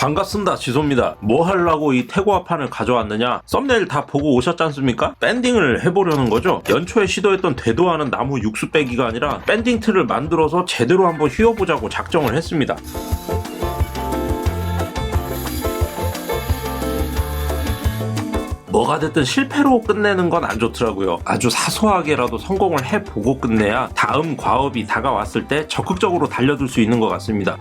반갑습니다. 지소입니다. 뭐 하려고 이 태고화판을 가져왔느냐? 썸네일 다 보고 오셨지 않습니까? 밴딩을 해보려는 거죠. 연초에 시도했던 않은 나무 육수 빼기가 아니라 밴딩 틀을 만들어서 제대로 한번 휘어보자고 작정을 했습니다. 뭐가 됐든 실패로 끝내는 건 안 좋더라고요. 아주 사소하게라도 성공을 해보고 끝내야 다음 과업이 다가왔을 때 적극적으로 달려들 수 있는 것 같습니다.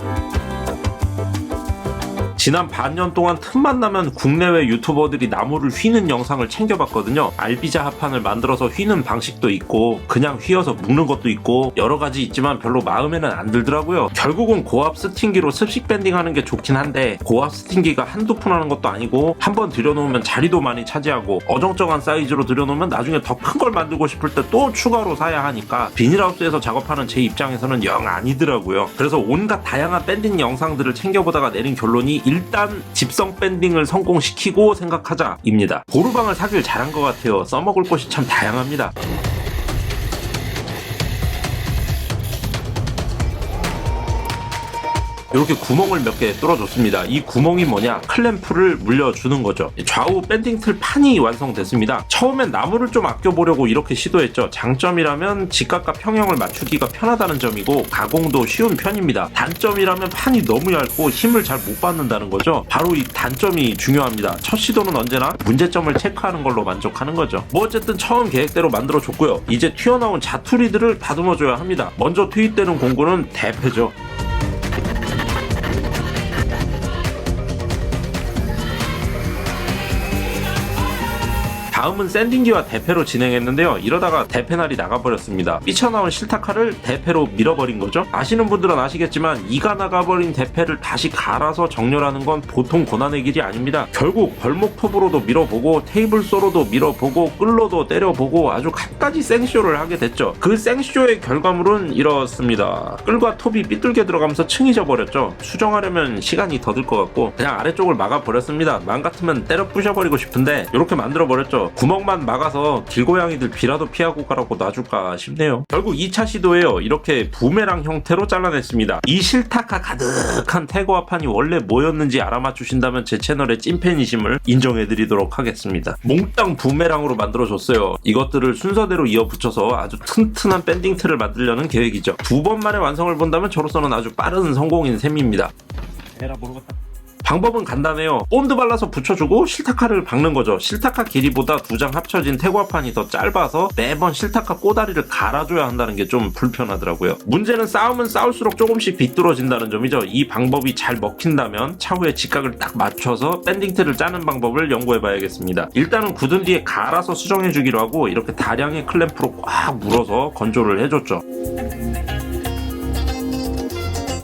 지난 반년 동안 틈만 나면 국내외 유튜버들이 나무를 휘는 영상을 챙겨봤거든요. 알비자 합판을 만들어서 휘는 방식도 있고 그냥 휘어서 묶는 것도 있고 여러 가지 있지만 별로 마음에는 안 들더라고요. 결국은 고압 스팅기로 습식 밴딩하는 게 좋긴 한데 고압 스팅기가 한두 푼 하는 것도 아니고 한번 들여놓으면 자리도 많이 차지하고 어정쩡한 사이즈로 들여놓으면 나중에 더 큰 걸 만들고 싶을 때 또 추가로 사야 하니까 비닐하우스에서 작업하는 제 입장에서는 영 아니더라고요. 그래서 온갖 다양한 밴딩 영상들을 챙겨보다가 내린 결론이 일단 집성 밴딩을 성공시키고 생각하자입니다. 보루방을 사길 잘한 것 같아요. 써먹을 곳이 참 다양합니다. 이렇게 구멍을 몇 개 뚫어줬습니다. 이 구멍이 뭐냐? 클램프를 물려주는 거죠. 좌우 밴딩 틀 판이 완성됐습니다. 처음엔 나무를 좀 아껴보려고 이렇게 시도했죠. 장점이라면 직각과 평형을 맞추기가 편하다는 점이고 가공도 쉬운 편입니다. 단점이라면 판이 너무 얇고 힘을 잘 못 받는다는 거죠. 바로 이 단점이 중요합니다. 첫 시도는 언제나 문제점을 체크하는 걸로 만족하는 거죠. 뭐 어쨌든 처음 계획대로 만들어줬고요. 이제 튀어나온 자투리들을 다듬어줘야 합니다. 먼저 투입되는 공구는 대패죠. 다음은 샌딩기와 대패로 진행했는데요. 이러다가 대패날이 나가버렸습니다. 삐쳐나온 실타카를 대패로 밀어버린 거죠. 아시는 분들은 아시겠지만 이가 나가버린 대패를 다시 갈아서 정렬하는 건 보통 고난의 길이 아닙니다. 결국 벌목톱으로도 밀어보고 테이블 소로도 밀어보고 끌로도 때려보고 아주 갖가지 생쇼를 하게 됐죠. 그 생쇼의 결과물은 이렇습니다. 끌과 톱이 삐뚤게 들어가면서 층이 져버렸죠. 수정하려면 시간이 더 들 것 같고 그냥 아래쪽을 막아버렸습니다. 맘 같으면 때려 부셔버리고 싶은데 이렇게 만들어버렸죠. 구멍만 막아서 길고양이들 비라도 피하고 가라고 놔줄까 싶네요. 결국 2차 시도에요. 이렇게 부메랑 형태로 잘라냈습니다. 이 실타카 가득한 태고화판이 원래 뭐였는지 알아맞추신다면 제 채널의 찐팬이심을 인정해드리도록 하겠습니다. 몽땅 부메랑으로 만들어줬어요. 이것들을 순서대로 이어 붙여서 아주 튼튼한 밴딩 틀을 만들려는 계획이죠. 두 번 만에 완성을 본다면 저로서는 아주 빠른 성공인 셈입니다. 에라 모르겠다. 방법은 간단해요. 본드 발라서 붙여주고 실타카를 박는 거죠. 실타카 길이보다 두 장 합쳐진 태과판이 더 짧아서 매번 실타카 꼬다리를 갈아줘야 한다는 게 좀 불편하더라고요. 문제는 싸우면 싸울수록 조금씩 비뚤어진다는 점이죠. 이 방법이 잘 먹힌다면 차후에 직각을 딱 맞춰서 밴딩틀을 짜는 방법을 연구해봐야겠습니다. 일단은 굳은 뒤에 갈아서 수정해주기로 하고 이렇게 다량의 클램프로 꽉 물어서 건조를 해줬죠.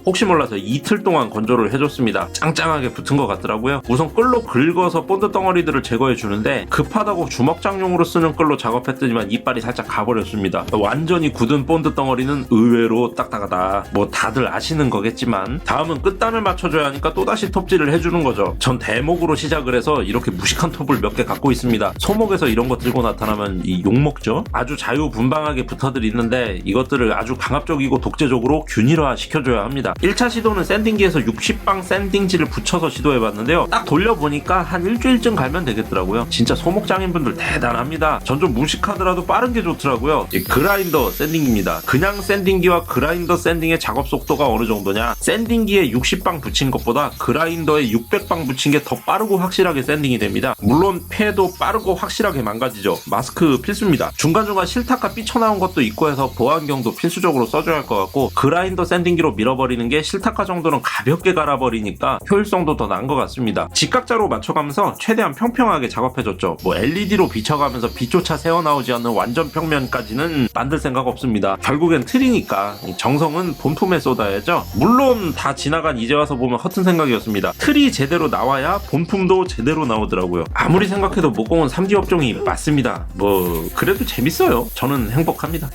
혹시 몰라서 이틀 동안 건조를 해줬습니다. 짱짱하게 붙은 것 같더라고요. 우선 끌로 긁어서 본드 덩어리들을 제거해 주는데 급하다고 주먹장용으로 쓰는 끌로 작업했더니만 이빨이 살짝 가버렸습니다. 완전히 굳은 본드 덩어리는 의외로 딱딱하다. 뭐 다들 아시는 거겠지만 다음은 끝단을 맞춰줘야 하니까 또다시 톱질을 해주는 거죠. 전 대목으로 시작을 해서 이렇게 무식한 톱을 몇 개 갖고 있습니다. 소목에서 이런 거 들고 나타나면 이 욕먹죠. 아주 자유분방하게 붙어들 있는데 이것들을 아주 강압적이고 독재적으로 균일화 시켜줘야 합니다. 1차 시도는 샌딩기에서 60방 샌딩지를 붙여서 시도해봤는데요. 딱 돌려보니까 한 일주일쯤 갈면 되겠더라고요. 진짜 소목장인분들 대단합니다. 전 좀 무식하더라도 빠른 게 좋더라고요. 이 그라인더 샌딩입니다. 그냥 샌딩기와 그라인더 샌딩의 작업 속도가 어느 정도냐? 샌딩기에 60방 붙인 것보다 그라인더에 600방 붙인 게 더 빠르고 확실하게 샌딩이 됩니다. 물론 폐도 빠르고 확실하게 망가지죠. 마스크 필수입니다. 중간중간 실타카 삐쳐나온 것도 있고 해서 보안경도 필수적으로 써줘야 할 것 같고 그라인더 샌딩기로 밀어버리는 게 실타카 정도는 가볍게 갈아버리니까 효율성도 더 나은 것 같습니다. 직각자로 맞춰가면서 최대한 평평하게 작업해줬죠. 뭐 LED로 비춰가면서 빛조차 새어나오지 않는 완전 평면까지는 만들 생각 없습니다. 결국엔 틀이니까 정성은 본품에 쏟아야죠. 물론 다 지나간 이제 와서 보면 허튼 생각이었습니다. 틀이 제대로 나와야 본품도 제대로 나오더라고요. 아무리 생각해도 목공은 3D 업종이 맞습니다. 뭐 그래도 재밌어요. 저는 행복합니다.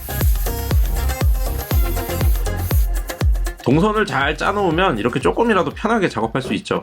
동선을 잘 짜놓으면 이렇게 조금이라도 편하게 작업할 수 있죠.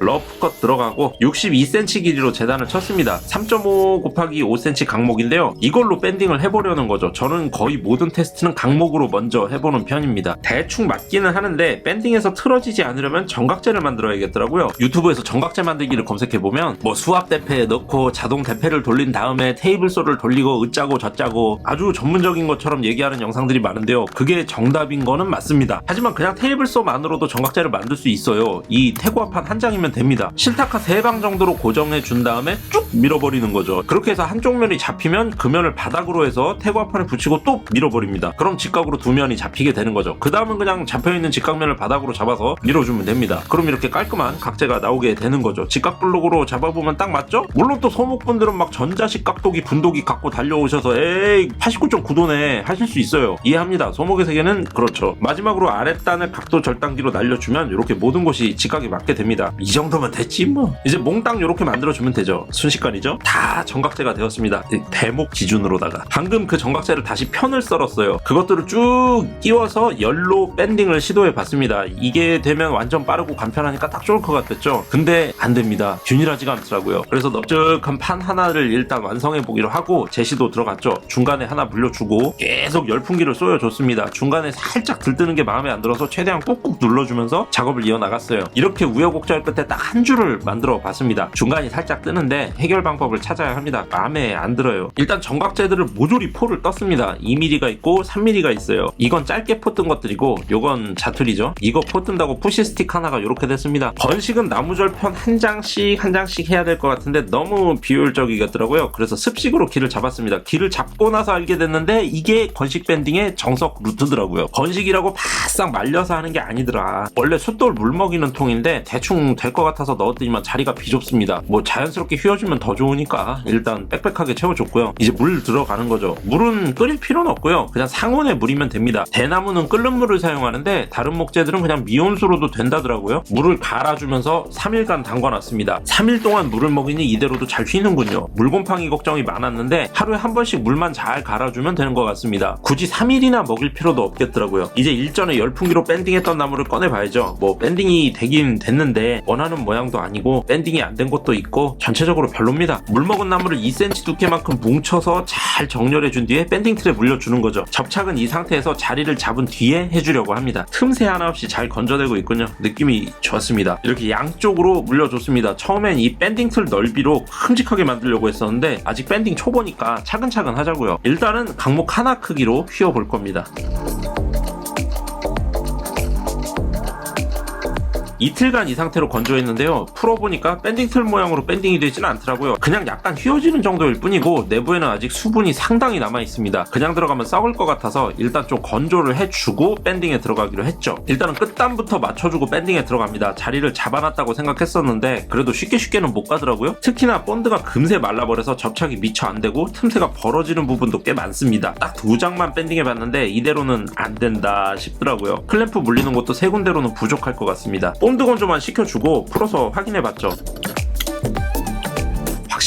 러프컷 들어가고 62cm 길이로 재단을 쳤습니다. 3.5 곱하기 5cm 강목인데요. 이걸로 밴딩을 해보려는 거죠. 저는 거의 모든 테스트는 강목으로 먼저 해보는 편입니다. 대충 맞기는 하는데 밴딩에서 틀어지지 않으려면 정각제를 만들어야겠더라고요. 유튜브에서 정각제 만들기를 검색해보면 뭐 수압 대패에 넣고 자동 대패를 돌린 다음에 테이블 소를 돌리고 으짜고 저짜고 아주 전문적인 것처럼 얘기하는 영상들이 많은데요. 그게 정답인 거는 맞습니다. 하지만 그냥 테이블 소만으로도 정각제를 만들 수 있어요. 이 태고화판 한 장이면 됩니다. 실타카 3방 정도로 고정해 준 다음에 쭉 밀어버리는 거죠. 그렇게 해서 한쪽 면이 잡히면 그 면을 바닥으로 해서 태고화판에 붙이고 또 밀어버립니다. 그럼 직각으로 두 면이 잡히게 되는 거죠. 그 다음은 그냥 잡혀있는 직각면을 바닥으로 잡아서 밀어주면 됩니다. 그럼 이렇게 깔끔한 각재가 나오게 되는 거죠. 직각 블록으로 잡아보면 딱 맞죠? 물론 또 소목분들은 막 전자식 각도기 분도기 갖고 달려오셔서 에이 89.9도네 하실 수 있어요. 이해합니다. 소목의 세계는 그렇죠. 마지막으로 아랫단을 각도 절단기로 날려주면 이렇게 모든 곳이 직각이 맞게 됩니다. 이 정도면 됐지 뭐. 이제 몽땅 이렇게 만들어주면 되죠. 순식간이죠. 다 정각제가 되었습니다. 이 대목 기준으로다가 방금 그 정각제를 다시 편을 썰었어요. 그것들을 쭉 끼워서 열로 밴딩을 시도해 봤습니다. 이게 되면 완전 빠르고 간편하니까 딱 좋을 것 같았죠. 근데 안 됩니다. 균일하지가 않더라고요. 그래서 넓적한 판 하나를 일단 완성해 보기로 하고 제시도 들어갔죠. 중간에 하나 물려주고 계속 열풍기를 쏘여줬습니다. 중간에 살짝 들뜨는 게 마음에 안 들어서 최대한 꾹꾹 눌러주면서 작업을 이어나갔어요. 이렇게 우여곡절 끝에 딱 한 줄을 만들어 봤습니다. 중간이 살짝 뜨는데 해결 방법을 찾아야 합니다. 마음에 안 들어요. 일단 정각제들을 모조리 포를 떴습니다. 2mm가 있고 3mm가 있어요. 이건 짧게 포 뜬 것들이고 요건 자투리죠. 이거 포 뜬다고 푸시 스틱 하나가 이렇게 됐습니다. 번식은 나무절편 한 장씩 한 장씩 해야 될 것 같은데 너무 비효율적이겠더라고요. 그래서 습식으로 길을 잡았습니다. 길을 잡고 나서 알게 됐는데 이게 건식 밴딩의 정석 루트더라고요. 건식이라고 바싹 말려서 하는 게 아니더라. 원래 숫돌 물 먹이는 통인데 대충 될것 같아서 넣었더니만 자리가 비좁습니다. 뭐 자연스럽게 휘어주면 더 좋으니까 일단 빽빽하게 채워줬고요. 이제 물 들어가는 거죠. 물은 끓일 필요는 없고요. 그냥 상온에 물이면 됩니다. 대나무는 끓는 물을 사용하는데 다른 목재들은 그냥 미온수로도 된다더라고요. 물을 갈아주면서 3일간 담궈놨습니다. 3일 동안 물을 먹이니 이대로도 잘 휘는군요. 물곰팡이 걱정이 많았는데 하루에 한 번씩 물만 잘 갈아주면 되는 것 같습니다. 굳이 3일이나 먹일 필요도 없겠더라고요. 이제 일전에 열풍기로 밴딩했던 나무를 꺼내봐야죠. 뭐 밴딩이 되긴 됐는데 원하는 모양도 아니고 밴딩이 안 된 것도 있고 전체적으로 별로입니다. 물 먹은 나무를 2cm 두께만큼 뭉쳐서 잘 정렬해 준 뒤에 밴딩 틀에 물려주는 거죠. 접착은 이 상태에서 자리를 잡은 뒤에 해주려고 합니다. 틈새 하나 없이 잘 건져내고 있군요. 느낌이 좋았습니다. 이렇게 양쪽으로 물려줬습니다. 처음엔 이 밴딩 틀 넓이로 큼직하게 만들려고 했었는데 아직 밴딩 초보니까 차근차근 하자고요. 일단은 강목 하나 크기로 휘어볼 겁니다. 이틀간 이 상태로 건조했는데요. 풀어보니까 밴딩 틀 모양으로 밴딩이 되지는 않더라고요. 그냥 약간 휘어지는 정도일 뿐이고 내부에는 아직 수분이 상당히 남아 있습니다. 그냥 들어가면 썩을 것 같아서 일단 좀 건조를 해주고 밴딩에 들어가기로 했죠. 일단은 끝단부터 맞춰주고 밴딩에 들어갑니다. 자리를 잡아놨다고 생각했었는데 그래도 쉽게 쉽게는 못 가더라고요. 특히나 본드가 금세 말라버려서 접착이 미처 안 되고 틈새가 벌어지는 부분도 꽤 많습니다. 딱 두 장만 밴딩해 봤는데 이대로는 안 된다 싶더라고요. 클램프 물리는 것도 세 군데로는 부족할 것 같습니다. 본드 건조만 시켜주고 풀어서 확인해봤죠.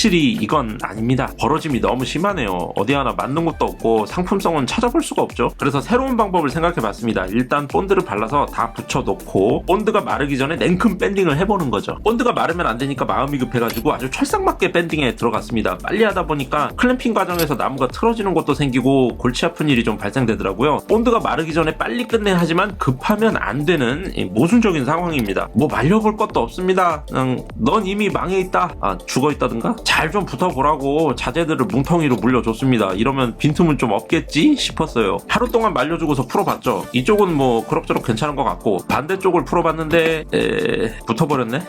확실히 이건 아닙니다. 벌어짐이 너무 심하네요. 어디 하나 맞는 것도 없고 상품성은 찾아볼 수가 없죠. 그래서 새로운 방법을 생각해 봤습니다. 일단 본드를 발라서 다 붙여놓고 본드가 마르기 전에 냉큼 밴딩을 해보는 거죠. 본드가 마르면 안 되니까 마음이 급해가지고 아주 철상맞게 밴딩에 들어갔습니다. 빨리 하다 보니까 클램핑 과정에서 나무가 틀어지는 것도 생기고 골치 아픈 일이 좀 발생되더라고요. 본드가 마르기 전에 빨리 끝내야 하지만 급하면 안 되는 이 모순적인 상황입니다. 뭐 말려볼 것도 없습니다. 그냥 넌 이미 망해 있다. 아 죽어 있다든가 잘 좀 붙어보라고 자재들을 뭉텅이로 물려줬습니다. 이러면 빈틈은 좀 없겠지 싶었어요. 하루 동안 말려주고서 풀어봤죠. 이쪽은 뭐 그럭저럭 괜찮은 것 같고 반대쪽을 풀어봤는데 에... 붙어버렸네.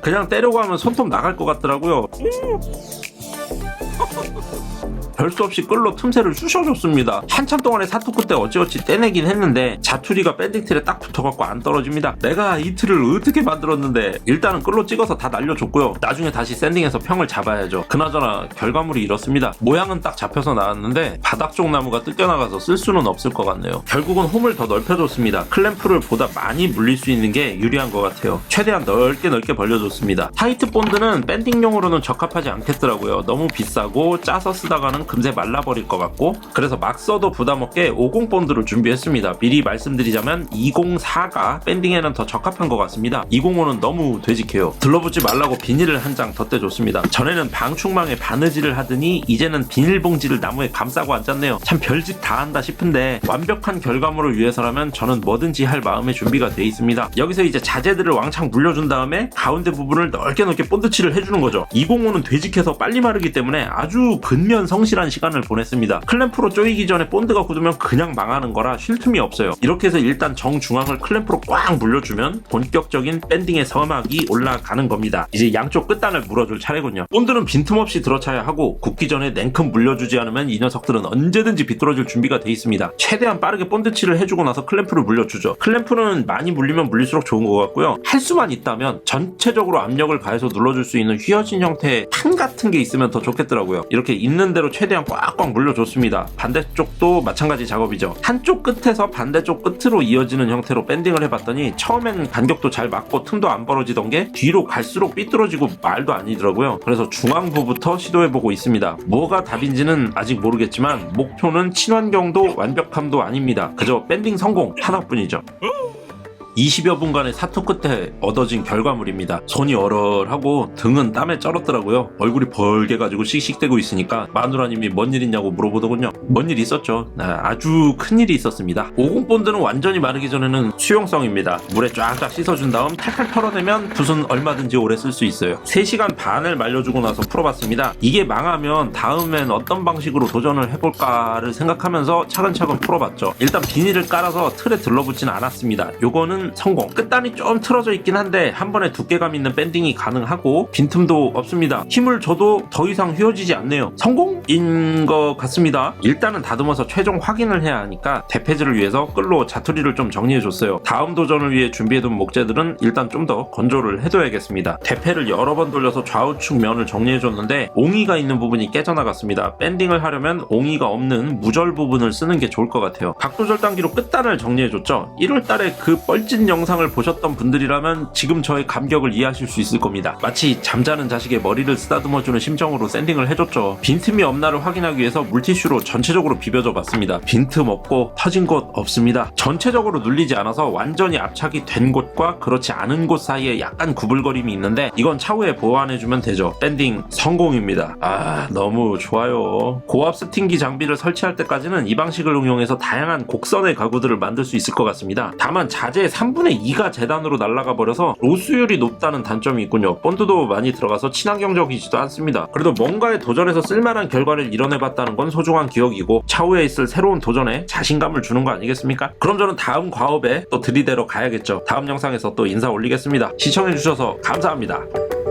그냥 때려고 하면 손톱 나갈 것 같더라고요. 별수 없이 끌로 틈새를 쑤셔줬습니다. 한참 동안의 사토크 때 어찌어찌 떼내긴 했는데 자투리가 밴딩 틀에 딱 붙어갖고 안 떨어집니다. 내가 이 틀을 어떻게 만들었는데 일단은 끌로 찍어서 다 날려줬고요. 나중에 다시 샌딩해서 평을 잡아야죠. 그나저나 결과물이 이렇습니다. 모양은 딱 잡혀서 나왔는데 바닥 쪽 나무가 뜯겨나가서 쓸 수는 없을 것 같네요. 결국은 홈을 더 넓혀줬습니다. 클램프를 보다 많이 물릴 수 있는 게 유리한 것 같아요. 최대한 넓게 넓게 벌려줬습니다. 타이트 본드는 밴딩용으로는 적합하지 않겠더라고요. 너무 비싸고 짜서 쓰다가는 쓰면 금세 말라버릴 것 같고 그래서 막 써도 부담 없게 50 본드를 준비했습니다. 미리 말씀드리자면 204가 밴딩에는 더 적합한 것 같습니다. 205는 너무 되직해요. 들러붙지 말라고 비닐을 한 장 덧대줬습니다. 전에는 방충망에 바느질을 하더니 이제는 비닐봉지를 나무에 감싸고 앉았네요. 참 별짓 다 한다 싶은데 완벽한 결과물을 위해서라면 저는 뭐든지 할 마음의 준비가 돼 있습니다. 여기서 이제 자재들을 왕창 물려준 다음에 가운데 부분을 넓게 넓게 본드칠을 해주는 거죠. 205는 되직해서 빨리 마르기 때문에 아주 근면 성실 한 시간을 보냈습니다. 클램프로 조이기 전에 본드가 굳으면 그냥 망하는 거라 쉴 틈이 없어요. 이렇게 해서 일단 정중앙을 클램프로 꽉 물려주면 본격적인 밴딩의 서막이 올라가는 겁니다. 이제 양쪽 끝단을 물어줄 차례군요. 본드는 빈틈없이 들어차야 하고 굳기 전에 냉큼 물려주지 않으면 이 녀석들은 언제든지 비뚤어질 준비가 돼 있습니다. 최대한 빠르게 본드칠을 해주고 나서 클램프를 물려주죠. 클램프는 많이 물리면 물릴수록 좋은 것 같고요. 할 수만 있다면 전체적으로 압력을 가해서 눌러줄 수 있는 휘어진 형태의 탄 같은 게 있으면 더 좋겠더라고요. 이렇게 있는 대로 최 대한 꽉꽉 물려줬습니다. 반대쪽도 마찬가지 작업이죠. 한쪽 끝에서 반대쪽 끝으로 이어지는 형태로 밴딩을 해봤더니 처음엔 간격도 잘 맞고 틈도 안 벌어지던 게 뒤로 갈수록 삐뚤어지고 말도 아니더라고요. 그래서 중앙부부터 시도해보고 있습니다. 뭐가 답인지는 아직 모르겠지만 목표는 친환경도 완벽함도 아닙니다. 그저 밴딩 성공 하나뿐이죠. 20여 분간의 사투 끝에 얻어진 결과물입니다. 손이 얼얼하고 등은 땀에 쩔었더라고요. 얼굴이 벌게 가지고 씩씩대고 있으니까 마누라님이 뭔일 있냐고 물어보더군요. 뭔일 있었죠. 아, 아주 큰 일이 있었습니다. 50 본드는 완전히 마르기 전에는 수용성입니다. 물에 쫙쫙 씻어준 다음 탈탈 털어내면 붓은 얼마든지 오래 쓸 수 있어요. 3시간 반을 말려주고 나서 풀어봤습니다. 이게 망하면 다음엔 어떤 방식으로 도전을 해볼까를 생각하면서 차근차근 풀어봤죠. 일단 비닐을 깔아서 틀에 들러붙진 않았습니다. 요거는 성공. 끝단이 좀 틀어져 있긴 한데 한 번에 두께감 있는 밴딩이 가능하고 빈틈도 없습니다. 힘을 줘도 더 이상 휘어지지 않네요. 성공인 것 같습니다. 일단은 다듬어서 최종 확인을 해야 하니까 대패질을 위해서 끌로 자투리를 좀 정리해줬어요. 다음 도전을 위해 준비해둔 목재들은 일단 좀 더 건조를 해둬야겠습니다. 대패를 여러 번 돌려서 좌우측 면을 정리해줬는데 옹이가 있는 부분이 깨져나갔습니다. 밴딩을 하려면 옹이가 없는 무절 부분을 쓰는 게 좋을 것 같아요. 각도 절 단기로 끝단을 정리해줬죠. 1월달에 그 뻘짓 영상을 보셨던 분들이라면 지금 저의 감격을 이해하실 수 있을 겁니다. 마치 잠자는 자식의 머리를 쓰다듬어주는 심정으로 샌딩을 해줬죠. 빈틈이 없나를 확인하기 위해서 물티슈로 전체적으로 비벼줘 봤습니다. 빈틈 없고 터진 곳 없습니다. 전체적으로 눌리지 않아서 완전히 압착이 된 곳과 그렇지 않은 곳 사이에 약간 구불거림이 있는데 이건 차후에 보완해주면 되죠. 밴딩 성공입니다. 아 너무 좋아요. 고압 스팅기 장비를 설치할 때까지는 이 방식을 응용해서 다양한 곡선의 가구들을 만들 수 있을 것 같습니다. 다만 자재의 3분의 2가 재단으로 날아가 버려서 로스율이 높다는 단점이 있군요. 본드도 많이 들어가서 친환경적이지도 않습니다. 그래도 뭔가에 도전해서 쓸만한 결과를 이뤄내봤다는 건 소중한 기억이고 차후에 있을 새로운 도전에 자신감을 주는 거 아니겠습니까? 그럼 저는 다음 과업에 또 들이대러 가야겠죠. 다음 영상에서 또 인사 올리겠습니다. 시청해주셔서 감사합니다.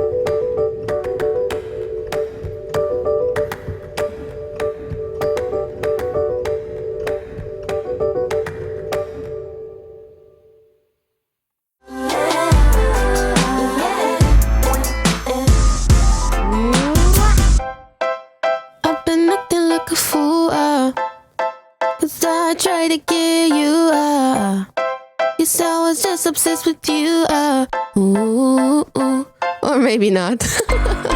Maybe not.